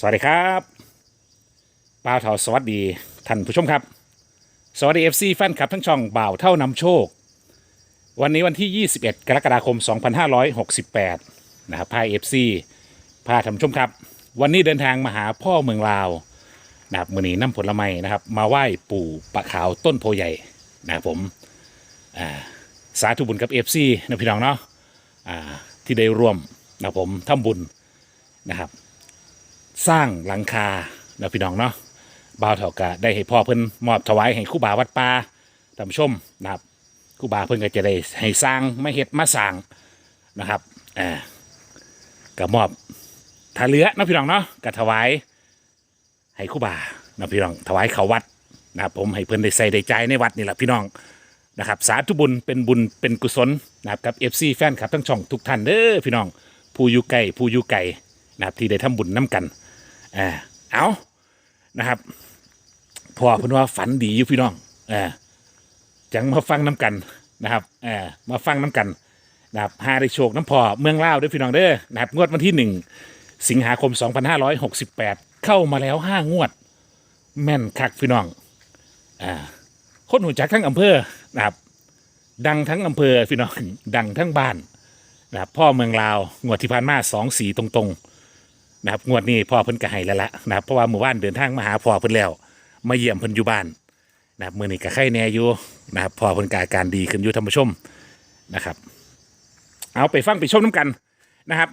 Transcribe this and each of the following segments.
สวัสดีครับป้าวเท่าสวัสดีท่านผู้ชมครับ สวัสดี FC แฟนคลับทั้งช่องบ่าวเท่านำโชค วันนี้วันที่ 21 กรกฎาคม 2568 นะครับพา FC พาท่านผู้ชมครับ วันนี้เดินทางมาหาพ่อเมืองลาวนะครับมือนี้น้ำผลไม้นะครับ มาไหว้ปู่ปะขาวต้นโพใหญ่นะครับผมสาธุบุญกับ FC นะพี่น้องเนาะที่ได้ร่วมนะครับผมทำบุญนะครับ สร้างหลังคานะพี่น้องเนาะบ่าวเถากะได้ให้พ่อเพิ่นมอบถวายให้คู่บาวัดป่าท่านผู้ชมนะครับคู่บาเพิ่นก็จะได้ให้สร้างไม่เฮ็ดมาสร้างนะครับอ่าก็มอบถ้าเลือนะพี่น้องเนาะก็ถวายให้คู่บานะพี่น้องถวายเขาวัดนะครับผมให้เพิ่นได้ใส่ได้ใจในวัดนี่แหละพี่น้องนะครับสาธุบุญเป็นบุญเป็นกุศลนะครับกับ FC แฟนคลับทั้งช่องทุกท่านเด้อพี่น้องผู้อยู่ไกลผู้อยู่ไกลนะครับที่ได้ทำบุญน้กัน อ่าเอานะครับพอเพิ่นว่าฝันดีอยู่พี่น้องอ่าจังมาฟังน้ำกันนะครับอ่ามาฟังน้ำกันนะครับหาได้โชคน้ำพอเมืองลาวด้วยพี่น้องเด้อนะครับงวดวันที่หนึ่งสิงหาคม 2568 เข้ามาแล้วห้างวด แม่นคักพี่น้องอ่าคนหูจักทั้งอำเภอนะครับ ดังทั้งอำเภอพี่น้อง ดังทั้งบ้านนะครับพ่อเมืองลาวงวดที่ผ่านมาสองสีตรงๆ นะครับงวดนี้พ่อเพิ่นก็ให้แล้วละนะครับเพราะว่าหมู่บ้านเดินทางมาหาพ่อเพิ่นแล้วมาเยี่ยมเพิ่นอยู่บ้านนะครับมื้อนี้ก็ไข้แน่อยู่นะครับพ่อเพิ่นก็อาการดีขึ้นอยู่ท่านผู้ชมนะครับ เอาไปฟังไปชมน้ำกันนะครับ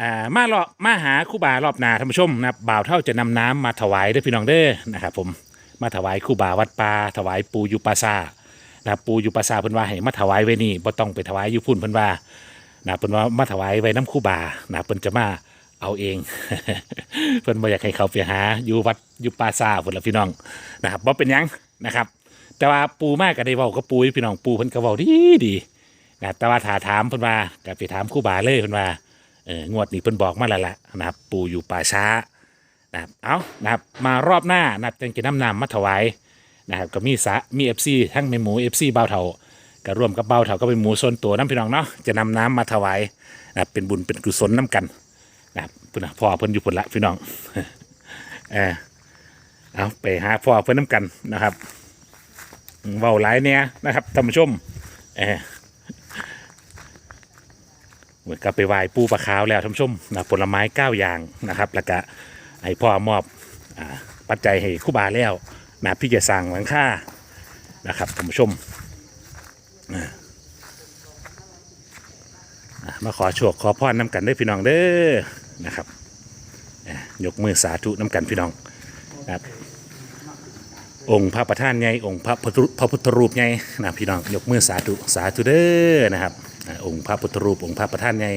อ่ามารอบมาหาคู่บารอบนาท่านผู้ชมนะครับบ่าวเท่าจะนำน้ำมาถวายเด้วยพี่น้องเด้อนะครับ ผมมาถวายคู่บาวัดปาถวายปูอยุปาซานะครับปูอยุปาซาเพิ่นว่าให้มาถวายไว้นี่บ่ต้องไปถวายอยู่พุ่นเพิ่นว่านะเพิ่นว่ามาถวายไว้น้ำคู่บานะเพิ่นจะมา เอาเอง เพิ่นบ่อยากให้เขาไปหาอยู่วัดอยู่ป่าซาพุ่นละพี่น้องนะครับบ่เป็นหยังนะครับ แต่ว่าปูมากก็ได้เว้ากับปูอยู่พี่น้องปูเพิ่นก็เว้าดีดีนะแต่ว่าถ้าถามเพิ่นว่าก็ไปถามครู่บาเลยเพิ่นว่าเอองวดนี้เพิ่นบอกมาแล้วล่ะนะครับ ปูอยู่ป่าช้านะครับเอานะครับมารอบหน้านะครับจังจะนำนำมาถวายนะครับก็มีสะมี FC ทั้งแม่หมู FC เบาเฒ่าก็ร่วมกับเบาเถาก็เป็นหมูส่วนตัวน้ำพี่น้องเนาะจะนำน้ำมาถวายนะเป็นบุญเป็นกุศลน้ำกัน นะครับพุ่นนะพ่อเพิ่นอยู่พุ่นละพี่น้องเออเอาไปหาพ่อเพิ่นน้ำกันนะครับเว้าหลายเนี่ยนะครับท่านผู้ชมเออเหมือนกับไปไหว้ปูปลาขาวแล้วท่านผู้ชมนะผลไม้เก้าอย่างนะครับแล้วก็ให้พ่อมอบอปัจจัยให้คู่บาแล้วนะพี่จะสั่งหลังค่านะครับท่านผู้ชมอะ มาขอโชคขอพรน้ำกันได้พี่น้องเด้อนะครับยกมือสาธุน้ำกันพี่น้องนะครับองค์พระประธานใหญ่องค์พระพุทธรูปพระพุทธรูปใหญ่นะพี่น้องยกมือสาธุสาธุเด้อนะครับองค์พระพุทธรูปองค์พระประธานใหญ่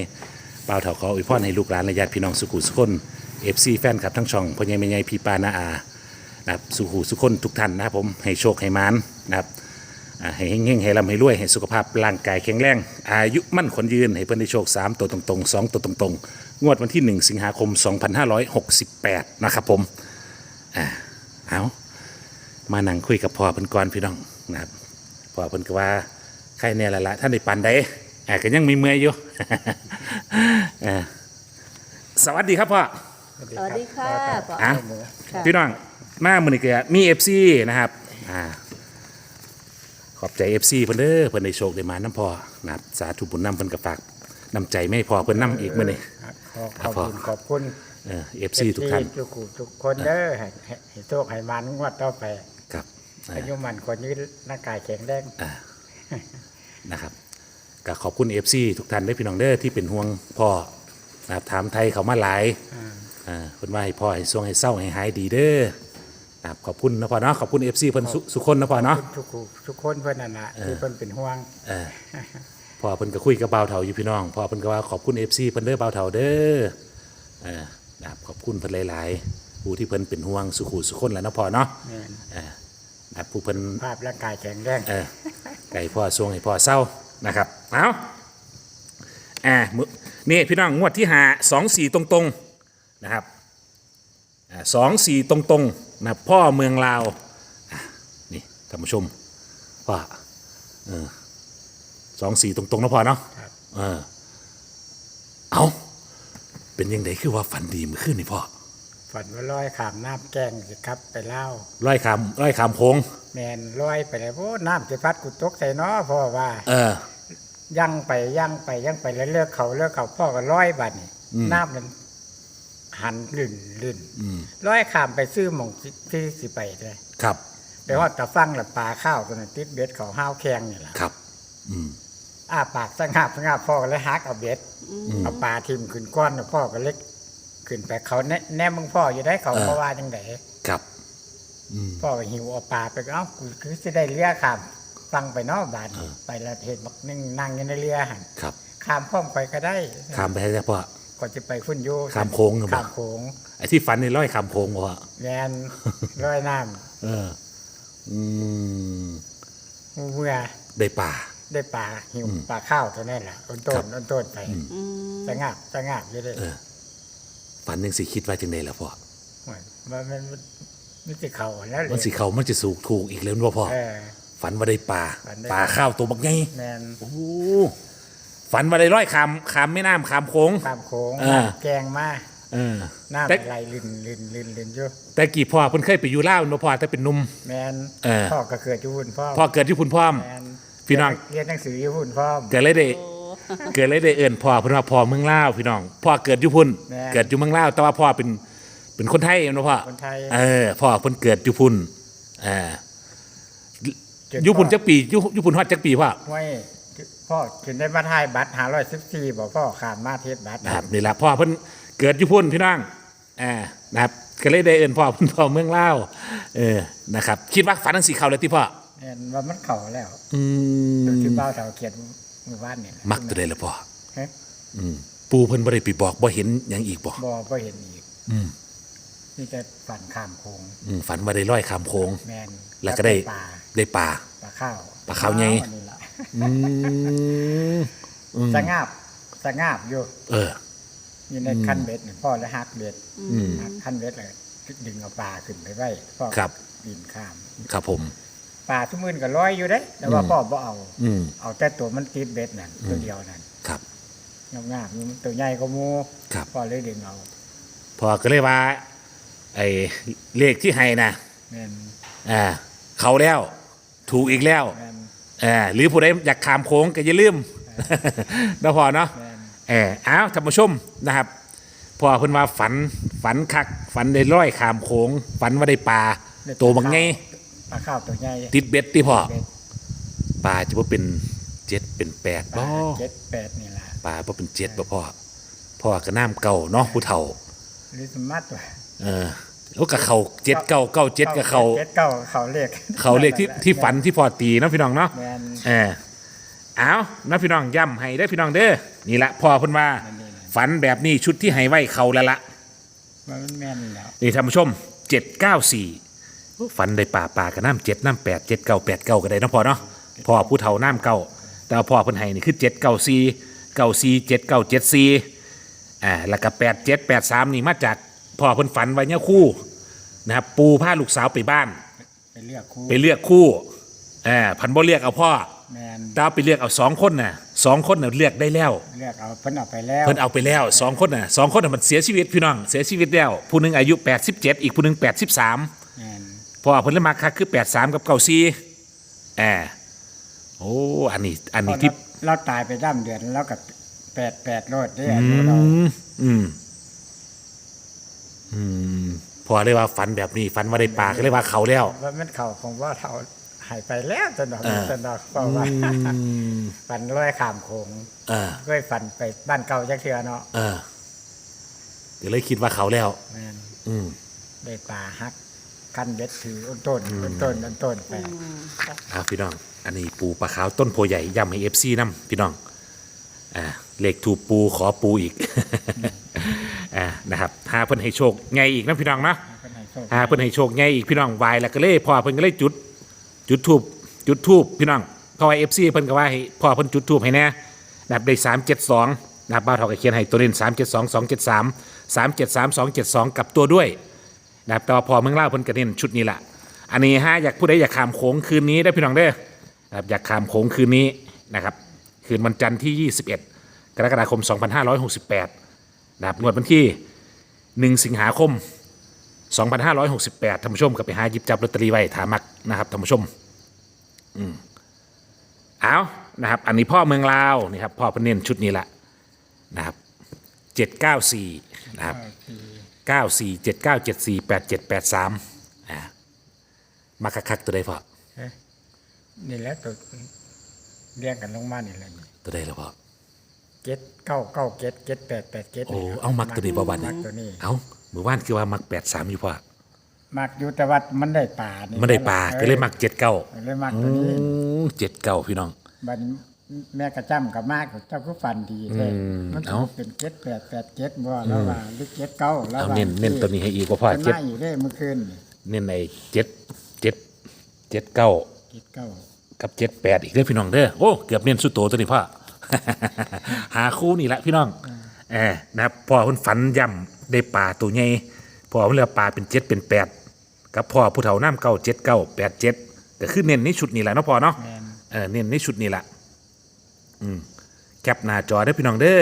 เปล่าเถาขออวยพรให้ลูกหลานและญาติพี่น้องสุขุสุคนเอฟซีแฟนคลับทั้งช่องพ่อใหญ่แม่ใหญ่พี่ปานาอานะครับสุขุสุคนทุกท่านนะครับผมให้โชคให้มานนะครับ ให้เฮงๆให้ร่ำให้รวย ให้สุขภาพร่างกายแข็งแรง อายุมั่นขนยืน ให้เพิ่นได้โชค 3 ตัวตรงๆ 2 ตัวตรงๆ งวดวันที่ 1 สิงหาคม 2568 นะครับผม อ่า เอามานั่งคุยกับพ่อเพิ่นก่อนพี่น้องนะครับพ่อเพิ่นก็ว่าใครเนี่ยละละท่านได้ปันได้อ่าก็ยังมีเมื่อยอยู่อ่าสวัสดีครับพ่อ สวัสดีค่ะปออะค่ะพี่น้องมามือนี้ก็มีเอฟซีนะครับ อ่า ขอบใจเอฟซีเพิ่นเด้อเพิ่นได้โชคได้มาน้ำพอนะครับสาธุบุญน้ำเพิ่นก็ฝากน้ำใจไม่พอเพิ่นน้ำอีกมื้อนี้ ขอขอบคุณขอบคุณเออฟซีทุกท่านทุกคู่ทุกคนเด้อให้ให้ให้โชคให้มันงวดต่อไปครับอ่าอายุมันคนยืนร่างกายแข็งแรงนะครับก็ขอบคุณเอฟซีทุกท่านเด้อพี่น้องเด้อที่เป็นห่วงพ่อนะครับถามไทยเขามาหลายอ่าเพิ่นว่าให้พ่อให้ทรงให้เศร้าให้หายดีเด้อนะ ครับขอบคุณนะพ่อเนาะขอบคุณเอฟซีเพิ่นสุสุคนนะพ่อเนาะทุกคู่ทุกคนเพื่อนนั่นละที่เพิ่นเป็นห่วงพ่อเพิ่นก็คุยกับบ่าวเฒ่าอยู่พี่น้องพ่อเพิ่นก็ว่าขอบคุณ FC เพิ่นเด้อบ่าวเฒ่าเด้อเออนะครับขอบคุณเพิ่นหลายๆผู้ที่เพิ่นเป็นห่วงสุขุสุคนแหล้วนาะพ่อเนาะแม่นเออนะครับผู้เพิ่นภาพร่างกายแข็งแรงเออไก่พ่อทรงให้พ่อเศร้านะครับเอาอ่ามื้อนี่พี่น้องงวดที่หาสองสี่ตรงๆนะครับอ่าสองสี่ตรงๆ นะครับพ่อเมืองลาวอะนี่ท่านผู้ชมพ่อเออสองสี่ตรงๆนะพ่อเนาะเออเอาเป็นยังไงคือว่าฝันดีเมื่อคืนนี่พ่อฝันว่าลอยขามน้ำแกงสิครับไปเล่าร้อยคำร้อยคำโค้งแมนลอยไปเลยโอ้น้ำสิพัดกุตกใส่เนาะพ่อว่า เออยั่งไปยั่งไปยั่งไปแล้วเลือกเขาเลือกเขาพ่อก็ลอยบัดนี่อืมน้ำมัน หันลื่นลื่นอืมลอยขามไปซื้อหมองที่ที่สิไปเลยครับ ไปว่าตะฟังหลับปลาข้าวตัวนั้นติดเบ็ดเขาห้าวแข็งนี่แหละครับ อืม อ้าปากสงับสงับพ่อก็เลยฮักเอาเบ็ดอืม เอาปลาทิมขึ้นก้อนแล้วพ่อก็เล็กขึ้นไปเขาแนแนมมึงพ่ออยู่ได้เขาเออเพราะว่าจังไดครับ อืม พ่อก็หิวเอาปลาไปก็เอ้ากูคือสิได้เลี้ยขามฟังไปเนอกบานเออไปละเห็นบักนึงนั่งอยู่ในเรือหันครับ ขามพร้อมไปก็ได้คำไปให้ได้พ่อ ก็จะไปฟุ้นโยข้ามโค้งเหรอข้ามโค้งไอ้ที่ฝันในร้อยคำโค้งพ่อแมนร้อยน้เออ อืมำเมื่อได้ป่า ได้ปลาหิวอืมปลาข้าวตัวนั้นแหละต้นต้ครันบต้นต้นไปอืมอืมสงับสงับอยู่เลยเออ ฝันยังสิคิดว่าจังไดล่ะพ่อมันมันมันมันสิเข่าแล้วเลยมันสิเขามันจะสูกถูกอีกแล้วว่าพ่อเออ ฝันว่าได้ป่าฝันได้ ป่าข้าวตัวบักไงแมนโอ้โห ฝันว่าได้ร้อยคำคำไม่น้ำคำโค้งข้ามโค้งอ่า แกงมาเออหน้าแต่ ไหลลินลินลินลินอยู่แต่กี่พ่อเพิ่นเคยไปอยู่ล่าวเนาะพ่อแต่เป็นหนุ่ม แมนเออ พ่อก็เกิดอยู่หุ่นพ่อพ่อเกิดที่พุ่นพร้อม แมนพี่น้อง เรียนหนังสืออยู่หุ่นพ่อมเกิดเลยได้โอ้เกิดเลยได้เอิ้นพ่อเพิ่นว่าพ่อเมืองลาวพี่น้องพ่อเกิดอยู่พุ่น แม่เกิดอยู่เมืองลาวแต่ว่าพ่อเป็นเป็นคนไทยเนาะพ่อคนไทย เออพ่อเพิ่นเกิดอยู่พุ่นอ่าเกิดอยู่พุ่นพ่อจักปีอยู่อยู่พุ่นฮอดจักปีพ่อ ห้วย พ่อขึ้นได้มาทายบัตรหาร้อยสิบสี่บอกพ่อขามมาเทศบัตรนะครับนี่ล่ะพ่อเพิ่นเกิดอยู่พุ่นพี่น้องอ่านะครับก็เลยได้เอิ้นพ่อเพิ่นพ่อเมืองลาวเออนะครับ คิดว่าฝันทั้งสีเขาเลยที่พ่อแมนว่ามันเข่าแล้วอืมคือเบ้าเสาเขียนมือบ้านเนี่ยมักตัวใดล่ะพ่อเฮ้ยอืมปูเพิ่นบ่ได้ไปบอกบ่เห็นหยังอีกบ่บอก็เห็นอีกอืมนี่จะฝันข้ามโค้งอืมฝันว่าได้ร้อยคำโค้ง แมนแล้วก็ได้ ปลาได้ปลา ปลาข้าวปลาข้าวไง อันนี้ล่ะ อืมอืมสงาบสงาบอยู่เออ อยู่ในคันเบ็ดนี่พ่อแล้วฮักเบ็ดอืมฮักคันเบ็ดเลยดึงเอาปลาขึ้นไปไว้พ่อครับ บินข้ามครับผม ปลาทุกมื่นก็ลอยอยู่ได้แต่ว่าอืม พ่อบ่เอา อืม เอาแต่ตัวมันติดเบ็ดนั่นตัวเดียวนั่นครับ งามๆนี่มันตัวใหญ่ก็มูครับ พ่อเลยดึงเอาพอก็เลยว่า ไอ้เลขที่ให้นะแม่นอ่า เขาแล้ว ถูกอีกแล้ว แม่น อ่าหรือผู้ใดอยากขามโค้งก็อย่าลืมนะพอเนาะแม่นเอออ้าวท่านผู้ชมนะครับพอเพิ่นว่าฝันฝันคัก ฝันได้ร้อยขามโค้งฝันว่าได้ปลาตัวบางไงปลาข้าวตัวใหญ่ติดเบ็ดที่พ่อเบ็ดปลาจะว่าเป็นเจ็ดเป็นแปดปลาบ่เจ็ดแปดนี่ล่ะปลาบ่เป็นเจ็ดบ่พ่อพ่อก็น้ำเก่าเนาะผู้เฒ่าหรือสมัดตัวเออ แล้วก็เขาเจ็ดเก้าเก้าเจ็ดกับเขาเจ็ดเก้าเขาเลขเขาเลขที่ที่ฝันที่พอตีเนาะพี่น้องเนาะแม่นเออเอานะพี่น้องย้ำให้ได้อพี่น้องเด้อนี่ละพ่อเพิ่นว่านั่นนี่นะฝันแบบนี้ชุดที่ให้ไว้เขาแล้วละมันแม่นแล้วนี่ท่านผู้ชมเจ็ดเก้าสี่ฝันได้ป่าป่ากับน้ำเจ็ดน้ำแปดเจ็ดเก้าแปดเก้าก็ได้เนาะพ่อเนาะพ่อผู้เฒ่าน้ำเก้าแต่ว่าพ่อเพิ่นให้นี่คือเจ็ดเก้าสี่เก้าสี่เจ็ดเก้าเจ็ดสี่อ่าแล้วก็แปดเจ็ดแปดสามนี่มาจาก พ่อเพิ่นฝันไว้เนี่ยคู่นะครับปูพาลูกสาวไปบ้าน ไปเลือกคู่ไปเลือกคู่อ่าพันบ่เลือกเอาพ่อแม่นดาวไปเลือกเอาสองคนน่ะสองคนน่ะเลือกได้แล้วเลือกเอาเพิ่นเอาไปแล้วเพิ่นเอาไปแล้วสองคนน่ะสองคนน่ะมันเสียชีวิตพี่น้องเสียชีวิตแล้วผู้หนึงอายุ 87 อีกผู้หนึง 83แม่นเพราะว่าเพิ่นเลยมาคักคือ 83 กับ94แอโอ้อันนี้อันนี้ที่เราเราตายไปด้ำเดือนแล้วกับแปดแปดโลดได้อือายุเรามอืม อืมพอเลยว่าฝันแบบนี้ฝันว่าได้ปลาก็เลยว่าเขาแล้ว ว่ามันเข่าของว่าเท่าหายไปแล้วจนดอกเออจนดอกเพราะว่าอืมฝันร้อยขามโขงเออเคยฝันไปบ้านเก่าจักเทือเนาะเออก็เลยคิดว่าเขาแล้ว แม่นอืม ได้ปลาฮักกันเบ็ดถืออ้นต้นอ้นต้นอ้นต้นไปอืมค่ะอ่าพี่น้อง อันนี้ปูปลาขาวต้นโพใหญ่ย่ำให้เอฟซีน้ำพี่น้อง อ่า เลขถูกปูขอปูอีกอ่า นะครับหาเพิ่นให้โชคไงอีกนะพี่น้องนะเพิ่นให้โชคหาเพิ่นให้โชคไงอีกพี่น้องวายแล้วก็เลยพอเพิ่นก็เลยจุด จุดทูบจุดทูบพี่น้องเพราะว่าเอฟซีเพิ่นก็ว่าให้พอเพิ่นจุดทูบให้แน่นะครับได้สามเจ็ดสองนะครับบ้าวเท่ากับเขียนให้ตัวเล่นสามเจ็ดสองสองเจ็ดสามสามเจ็ดสามสองเจ็ดสองกับตัวด้วยนะครับแต่ว่าพอเมืองเล่าวเพิ่นก็เน้นชุดนี้แหละอันนี้ฮะอยากผู้ใดอยากขามโค้งคืนนี้ได้อพี่น้องเด้อนะครับอยากขามโค้งคืนนี้นะครับคืนวันจันทร์ที่ 21 กรกฎาคม 2568 นะครับงวดวันที่ 1 สิงหาคม 2568ท่านผู้ชมก็ไปหาหยิบจับลอตเตอรี่ไว้ถามักนะครับท่านผู้ชมอืมเอานะครับ อันนี้พ่อเมืองลาวนี่ครับพ่อเพนเน้นชุดนี้ละนะครับ794นะครับเก้าสี่94 7974 8783อ่ามาคักๆตัวใดพ่อนี่แหละตัวเรียงกันลงมานี่แหละตัวใดแล้วพ่อ เจ็ดเก้าเก้าเจ็ดเจ็ดแปดแปดเจ็ดโอ้เอามักตัวนี้บ่บัดนี้มักตัวนี้เอาเมื่อวานคือว่ามัก83อยู่พ่อมักอยู่แต่ว่ามันได้ป่านี่มันได้ปลาก็เลยมัก79เลยมักตัวนี้เจ็ดเก้าพี่น้องบัดนี้แม่กระจ้ำกับมากเจ้าก็ฟันดีแท้อืมมันเอาเป็นเจ็ดแปดแปดเจ็ดบ่แล้วว่าหรือเจ็ดเก้าแล้วเอาว่าเน้นเน้นตัวนี้ให้อีกว่าพ่อมันเจ็ดมาอยู่ได้เมื่อคืนนี่เน้นในเจ็ดเจ็ดเจ็ดเก้าเจ็ดเก้ากับเจ็ดแปดอีกเด้อพี่น้องเด้อโอ้เกือบเน้นสุดโตตัวนี้พ่อ หาคู่นี่แหละพี่น้องเออนะครับพ่อคนฝันย่ำได้ปลาตัวใหญ่พ่อเพิ่นเลือกปลาเป็นเจ็ดเป็นแปดกับพ่อผู้เฒ่าน้ำเก้าเจ็ดเก้าแปดเจ็ดก็คือเน้นในชุดนี้แหละเนาะพ่อเนาะแมนเออเน้นในชุดนี้แหละอืมแคปหน้าจอได้อพี่น้องเด้อ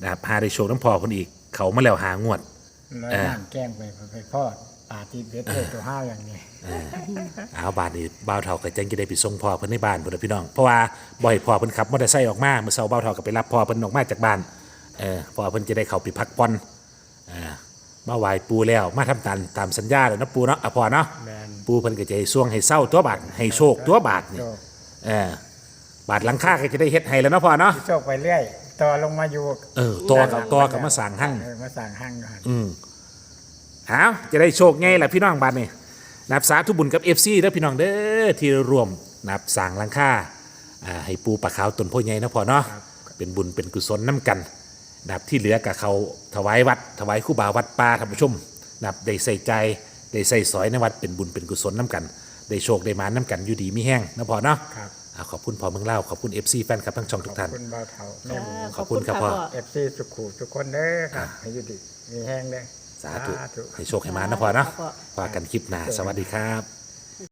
นะครับพาได้โชว์น้ำพอคนอีก เขามาแล้วหางวด แล้วเออนั่งแกล้งไปไปพอด ป่าตีเบ็ดเลยตัวห้าวอย่างนี้เอาบาทนี้บ่าวเท่ากับจังจะได้ไปส่งพ่อเพิ่นในบ้านเพิ่นนะพี่น้อง เพราะว่าบ่อยพ่อเพิ่นขับมอเตอร์ไซค์ออกมาเมื่อเช้าบ่าวเท่าก็ไปรับพ่อเพิ่นออกมาจากบ้านเออพ่อเพิ่นจะได้เข้าไปพักผ่อนเออมาไหว้ปูแล้วมาทำตามตามสัญญาแล้วเนาะปูเนาะอะพ่อเนาะแมนปูเพิ่นก็จะให้ส่วงให้เศร้าตัวบาทให้โชคตัวบาทนี่ โชคเออบาทหลังคาก็จะได้เฮ็ดให้แล้วเนาะพ่อเนาะโชคไปเรื่อย ต่อลงมาอยู่เออตัวกับตัวกับมาสั่งหั่งเออมาสั่งหั่งก่อนอืม เอาจะได้โชคไงล่ะพี่น้องบ้านนี่นับสาธุบุญกับ FC แล้วพี่น้องเด้อที่รวมนับสั่งหลังค่าอ่าให้ปูปลาขาวตนพ่อใหญ่นะพอเนาะเป็นบุญเป็นกุศลน้ำกันนับที่เหลือกับเขาถวายวัด ถวายครู่บาวัดป่าท่านผู้ชมนับได้ใส่ใจได้ใส่สอยในวัดเป็นบุญเป็นกุศลน้ำกัน ได้โชคได้มาน้ำกันอยู่ดีมีแห้งนะพอเนาะครับอ่าขอบคุณพอเมืองเล่าวขอบคุณ FC แฟนคลับทั้งช่องขทุอบกท่านคุณบ่าวเฒ่าแม่จ้าหมูขอบคุณครับพ่อเอฟซีสุขุทุกคนเด้อครับให้อยู่ดีมีแห้งเด้อ สาธุให้โชคให้มานะพอเนาะฝากกันคลิปหน้าสวัสดีครับ